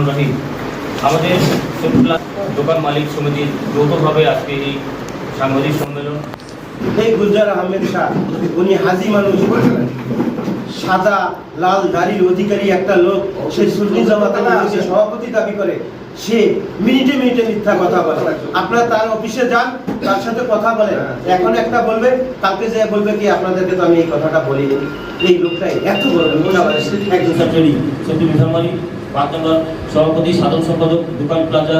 রহমান রহিম আমাদের দোকান মালিক সমিতির যৌথভাবে আজকে এই সাংবাদিক সম্মেলন এই গুলজার আহমেদ শাহ উনি হাজি মানুষ সাদা লাল দাড়ির অধিকারী একটা লোক সে সুন্নি জামাতের সভাপতি দাবি করে সে মিনিটে মিনিটে মিথ্যা কথা বলে আপনারা তার অফিসে যান তার সাথে কথা বলেন এখন একটা বলবে কালকে যে বলবে কি আপনাদেরকে তো আমি এই কথাটা বলিনি এই লোকটাই এত বড় একজন পাঁচ নম্বর সভাপতি, সাধারণ সম্পাদক, দোকান প্লাজা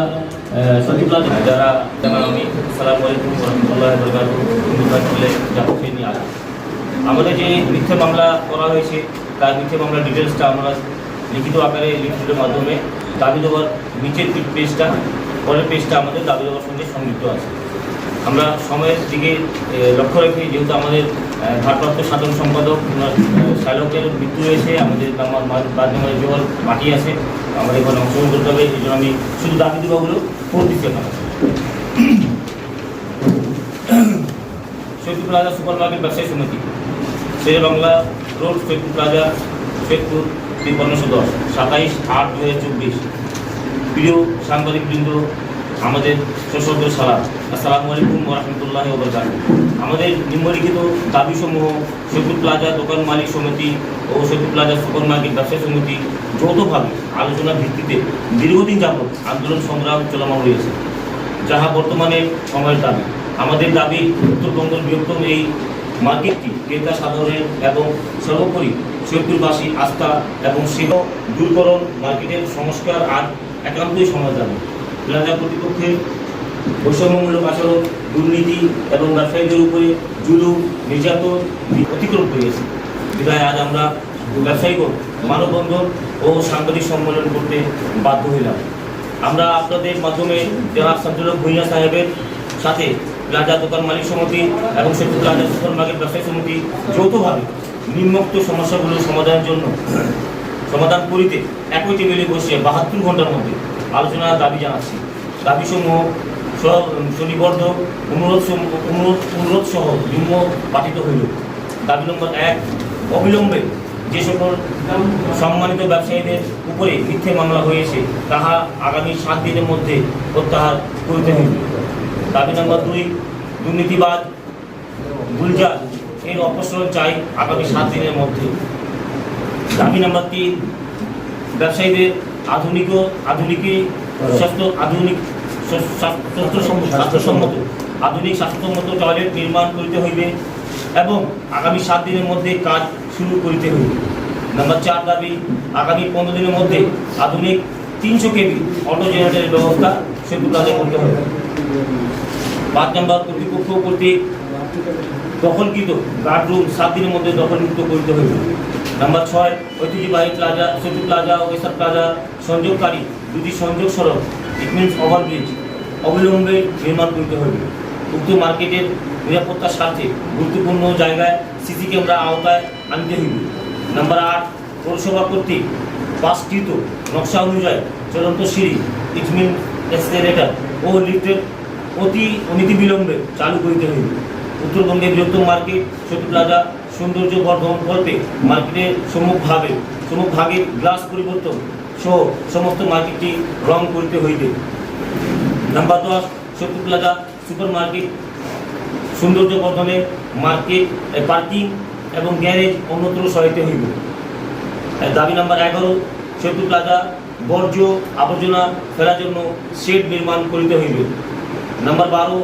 সত্যি প্লাজা যারা আমি সালাম আলাইকুম আমাদের যে মিথ্যে মামলা করা হয়েছে, তার মিথ্যে মামলার ডিটেলসটা আমরা লিখিত আকারে লিখিতের মাধ্যমে দাবি দেওয়ার নিচের পেজটা, পরের পেজটা আমাদের দাবি দেওয়ার সঙ্গে সংযুক্ত আছে। আমরা সময়ের দিকে লক্ষ্য রেখে, যেহেতু আমাদের ভারপ্রাপ্ত সাধারণ সম্পাদক শালকের মৃত্যু হয়েছে, আমাদের আমার বাদ আমাদের জল মাটি আছে, আমাদের এখানে অংশগ্রহণ করতে হবে, এই জন্য আমি শুধু দাবি দেওয়াগুলো করে দিচ্ছি সৈয়দপুর প্লাজা সুপার মার্কেট ব্যবসায়ী সমিতি, শের বাংলা রোড, সৈয়দপুর প্লাজা সৈয়দপুর তিপ্পান্নশো দশ, সাতাইশ আট দু হাজার চব্বিশ। প্রিয় সাংবাদিকবৃন্দ আমাদের সশস্ত্র সালাম। আসসালামু আলাইকুম রহমতুল্লাহ ওবরকাত আমাদের নিম্নলিখিত দাবিসমূহ সৈয়দপুর প্লাজা দোকান মালিক সমিতি ও সৈয়দপুর প্লাজা সুপার মার্কেট ব্যবসায়ী সমিতি যৌথভাবে আলোচনার ভিত্তিতে দীর্ঘদিন যাবত আন্দোলন সংগ্রাম চলমান রয়েছে, যাহা বর্তমানে সময়ের দাবি। আমাদের দাবি, উত্তরবঙ্গের বৃহত্তম এই মার্কেটটি ক্রেতা সাধারণের এবং সর্বোপরি সৈয়দপুরবাসী আস্থা এবং সেবা দূরকরণ, মার্কেটের সংস্কার আর একান্তই দাবি প্লাজা কর্তৃপক্ষের বৈষম্যমূলক আচরণ, দুর্নীতি এবং ব্যবসায়ীদের উপরে জুলুম, নির্যাতন অতিক্রম করিয়েছে। বিধায় আজ আমরা ব্যবসায়ীগণ, মানববন্ধন ও সাংবাদিক সম্মেলন করতে বাধ্য হইলাম। আমরা আপনাদের মাধ্যমে জনাব সঞ্চালক ভুইয়া সাহেবের সাথে প্লাজা দোকান মালিক সমিতি এবং সেতু প্লাজা সুপার ব্যবসায়ী সমিতি যৌথভাবে নিম্নোক্ত সমস্যাগুলো সমাধানের জন্য সমাধান করিতে একই টেবিলে বসে বাহাত্তর ঘণ্টার মধ্যে আলোচনার দাবি জানাচ্ছি। দাবিসমূহ সুনিবদ্ধ অনুরোধ অনুরোধ অনুরোধ সহ নিম্ন পাঠিত হইল। দাবি নম্বর এক, অবিলম্বে যে সকল সম্মানিত ব্যবসায়ীদের উপরে মিথ্যে মামলা হয়েছে, তাহা আগামী সাত দিনের মধ্যে প্রত্যাহার করিতে হইবে। দাবি নম্বর দুই দুর্নীতিবাদ গুলজার এর অপসারণ চাই আগামী সাত দিনের মধ্যে। দাবি নম্বর তিন, ব্যবসায়ীদের আধুনিক, আধুনিকী, স্বাস্থ্য, আধুনিক, স্বাস্থ্যসম্মত আধুনিক স্বাস্থ্যসম্মত টয়লেট নির্মাণ করিতে হইবে এবং আগামী সাত দিনের মধ্যে কাজ শুরু করিতে হইবে। নাম্বার চার দাবি, আগামী পনেরো দিনের মধ্যে আধুনিক তিনশো কেবি অটো জেনারেটরের ব্যবস্থা সেতু কাজে করতে হবে। পাঁচ নম্বর, কর্তৃপক্ষ কর্তৃক দখলকৃত গার্ডরুম সাত দিনের মধ্যে দখলমুক্ত করতে হইবে। নাম্বার ছয় ঐতিহ্যবাহী প্লাজা, সেতু প্লাজা ও প্লাজা, সংযোগকারী, দুটি সংযোগ সড়ক ইট মিনস ওভারব্রিজ অবিলম্বে নির্মাণ করতে হইবে উক্ত মার্কেটের নিরাপত্তার স্বার্থে গুরুত্বপূর্ণ জায়গায় সিসি ক্যামেরা আওতায় আনতে হইবে নাম্বার আট, পৌরসভা কর্তৃক পাসকৃত নকশা অনুযায়ী চলন্ত সিঁড়ি ইট মিন এক্সেলেটার ও লিফটের অতি অনীতিবিলম্বে চালু করিতে হইবে উত্তরবঙ্গের বৃহত্তম মার্কেট, সেতু প্লাজা সৌন্দর্য বর্ধন কল্পে মার্কেটের সম্মুখভাবে সম্মুখভাগে গ্লাস পরিবর্তন সহ সমস্ত মার্কেটটি রং করিতে হইবে। নাম্বার দশ সেতু প্লাজা সুপার মার্কেট সৌন্দর্য বর্ধনে মার্কেট পার্কিং এবং গ্যারেজ অন্যত্র সহায়তে হইবে। দাবি নাম্বার এগারো সেতু প্লাজা বর্জ্য আবর্জনা ফেলার জন্য শেড নির্মাণ করিতে হইবে। নাম্বার বারো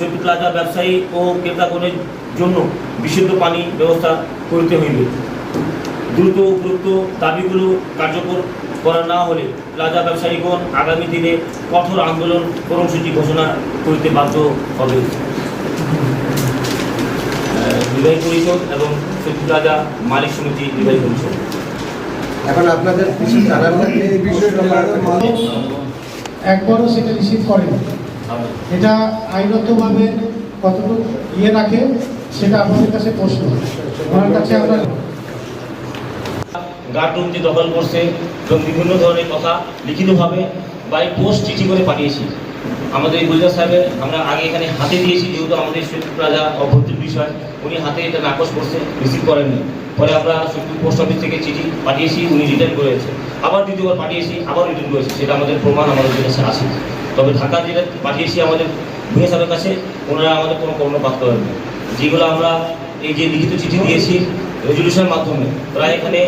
সেতু প্লাজা ব্যবসায়ী ও ক্রেতাগণের জন্য বিশুদ্ধ পানি ব্যবস্থা করিতে হইবে। দ্রুত উপযুক্ত দাবিগুলো কার্যকর করা না হলে প্লাজা ব্যবসায়ীগণ আগামী দিনে কঠোর আন্দোলন কর্মসূচি ঘোষণা করিতে বাধ্য হবে। আহ, নির্বাহী পরিষদ এবং সেতু প্লাজা মালিক সমিতি নির্বাহী পরিষদ। এখন আপনাদের কিছু জানার একবারও সেটা রিসিভ করেনি। এটা আইনগতভাবে কতটুকু ইয়ে রাখে, সেটা আপনাদের কাছে প্রশ্ন। ওনার কাছে আমরা গার্ডরুম যে দখল করছে এবং বিভিন্ন ধরনের কথা লিখিতভাবে বাই পোস্ট চিঠি করে পাঠিয়েছি। আমাদের গুলজার সাহেবের আমরা আগে এখানে হাতে দিয়েছি, যেহেতু আমাদের সুইফট রাজা অভ্যন্তরীণ বিষয়, উনি হাতে এটা নাকচ করছে রিসিভ করেননি। পরে আমরা সুপ্রিম পোস্ট অফিস থেকে চিঠি পাঠিয়েছি, উনি রিটার্ন করেছে। আবার দ্বিতীয়বার পাঠিয়েছি আবার রিটার্ন করেছে, সেটা আমাদের প্রমাণ, আমাদের কাছে আছে। তবে ঢাকা যেটা পাঠিয়েছি আমাদের ভূমি সাহেবের কাছে, ওনারা আমাদের কোনো কর্ণপাত করেন যেগুলো আমরা এই যে লিখিত চিঠি দিয়েছি রেজলিউশনের মাধ্যমে, প্রায় এখানে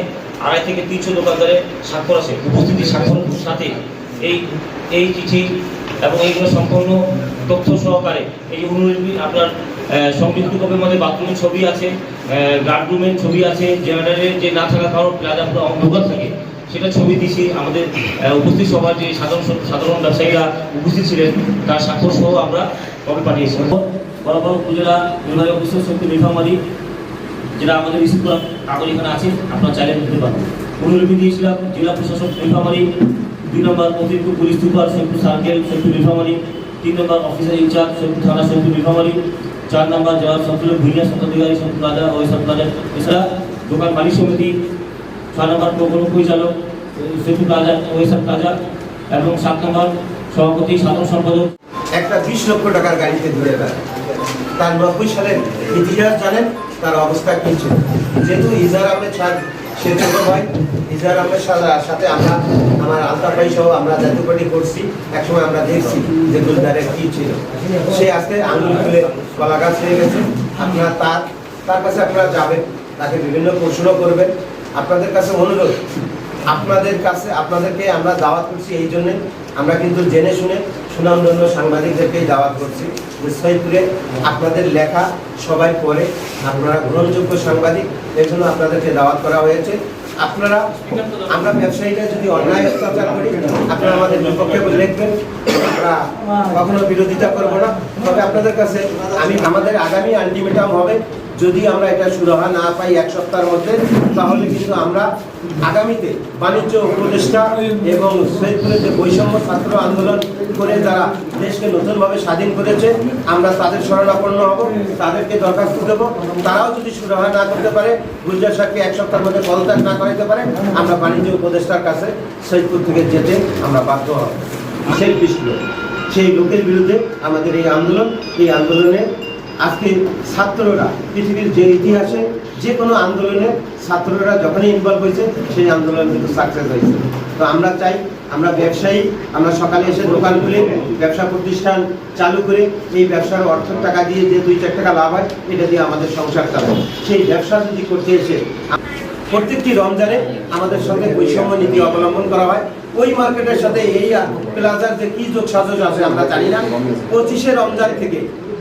আড়াই থেকে তিনশো দোকানদারের স্বাক্ষর আছে, উপস্থিতি স্বাক্ষর সাথে এই এই চিঠি এবং এইগুলো সম্পূর্ণ তথ্য সহকারে, এই যে অনুলিপি আপনার সংযুক্ত কপির মধ্যে বাথরুমের ছবি আছে গার্ড রুমের ছবি আছে জেনারেলের যে না থাকা কারণ প্লাজা অন্ধকার থাকে সেটা ছবি দিয়েছি আমাদের উপস্থিত সবার যে সাধারণ সাধারণ ব্যবসায়ীরা উপস্থিত ছিলেন, তার স্বাক্ষর সহ আমরা কপি পাঠিয়েছি। বরাবর উপজেলা বিভাগীয় অফিসার শক্তি নীলফামারী যেটা আমাদের করা কাগজ এখানে আছে, আপনারা চাইলে নিতে পারেন। অনুলিপি দিয়েছিলাম, জেলা প্রশাসক নীলফামারী দুই নম্বর অতিরিক্ত police super Saidpur circle Saidpur Nilphamari তিন নম্বর অফিসার ইনচার্জ সৈয়দপুর থানা সৈয়দপুর নীলফামারী চার নম্বর জেলা সফটওয়্যার ভূমিয়া সত্তাধিকারী রাজা ও সব এছাড়া দোকান মালিক সমিতি ছয় নম্বর প্রকল্প পরিচালক সৈয়দপুর রাজা ও সব কাজা এবং সাত নম্বর সভাপতি সাধারণ সম্পাদক। একটা বিশ লক্ষ টাকার গাড়িতে ধরে বেড়ায়। তার নব্বই সালের ইতিহাস জানেন, তার অবস্থা কি ছিল? যেহেতু ইজার আহমেদ সাহেব সে ভাই ইজার আহমেদ সাথে আমরা আমার আলতাফ ভাই সহ আমরা পার্টি করছি। একসময় আমরা দেখছি যে গুলদারের কি ছিল। সে আজকে আঙুল খুলে কলা গাছ হয়ে গেছে। আপনারা তার তার কাছে আপনারা যাবেন। তাকে বিভিন্ন প্রশ্ন করবেন। আপনাদের কাছে অনুরোধ, আপনাদের কাছে, আপনাদেরকে আমরা দাওয়াত করছি এই জন্যে। আমরা কিন্তু জেনে শুনে সুনামধন্য সাংবাদিকদেরকেই দাওয়াত করছি। যে সৈয়দপুরে আপনাদের লেখা সবাই পড়ে, আপনারা গ্রহণযোগ্য সাংবাদিক, এর জন্য আপনাদেরকে দাওয়াত করা হয়েছে। আপনারা, আমরা ব্যবসায়ীরা যদি অন্যায় অত্যাচার করি, আপনারা আমাদের বিপক্ষে লিখবেন আমরা কখনো বিরোধিতা করব না। তবে আপনাদের কাছে আমি, আমাদের আগামী আলটিমেটাম হবে। যদি আমরা এটা সুরাহা না পাই এক সপ্তাহের মধ্যে, তাহলে কিন্তু আমরা আগামীতে বাণিজ্য উপদেষ্টা এবং সৈয়দপুরের যে বৈষম্য ছাত্র আন্দোলন করে যারা দেশকে নতুনভাবে স্বাধীন করেছে, আমরা তাদের শরণাপন্ন হব, তাদেরকে দরখাস্ত দেব। তারাও যদি সুরাহা না করতে পারে, গুলজার সাহেবকে এক সপ্তাহের মধ্যে পদত্যাগ না করাইতে পারে, আমরা বাণিজ্য উপদেষ্টার কাছে সৈয়দপুর থেকে যেতে আমরা বাধ্য হব। সেই বিষয় সেই লোকের বিরুদ্ধে আমাদের এই আন্দোলন, এই আন্দোলনে আজকে ছাত্ররা, পৃথিবীর যে ইতিহাসে যে কোনো আন্দোলনে ছাত্ররা যখনই ইনভলভ হয়েছে, সেই আন্দোলন কিন্তু সাকসেস হয়েছে। তো আমরা চাই, আমরা ব্যবসায়ী, আমরা সকালে এসে দোকান খুলে ব্যবসা প্রতিষ্ঠান চালু করে এই ব্যবসার অর্থের টাকা দিয়ে যে দুই চার টাকা লাভ হয়, এটা দিয়ে আমাদের সংসার চালাবো। সেই ব্যবসা যদি করতে এসে প্রত্যেকটি রমজানে আমাদের সঙ্গে বৈষম্য নীতি অবলম্বন করা হয়। ওই মার্কেটের সাথে এই প্লাজার যে কি যোগ সাজস আছে আমরা জানি না। পঁচিশে রমজান থেকে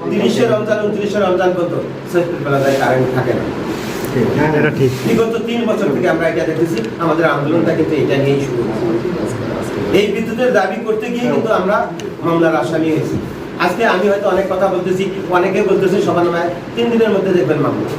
তিরিশে রমজান উনত্রিশে রমজান পর্যন্ত সৈয়দপুর যায় কারেন্ট থাকে না। এটা ঠিক। বিগত তিন বছর থেকে আমরা এটা দেখেছি আমাদের আন্দোলনটা কিন্তু এটা নিয়েই শুরু হয়েছে। এই বিদ্যুতের দাবি করতে গিয়ে কিন্তু আমরা মামলার আসামি হয়েছি। আজকে আমি হয়তো অনেক কথা বলতেছি অনেকে বলতেছি সবার নামে তিন দিনের মধ্যে দেখবেন মামলা।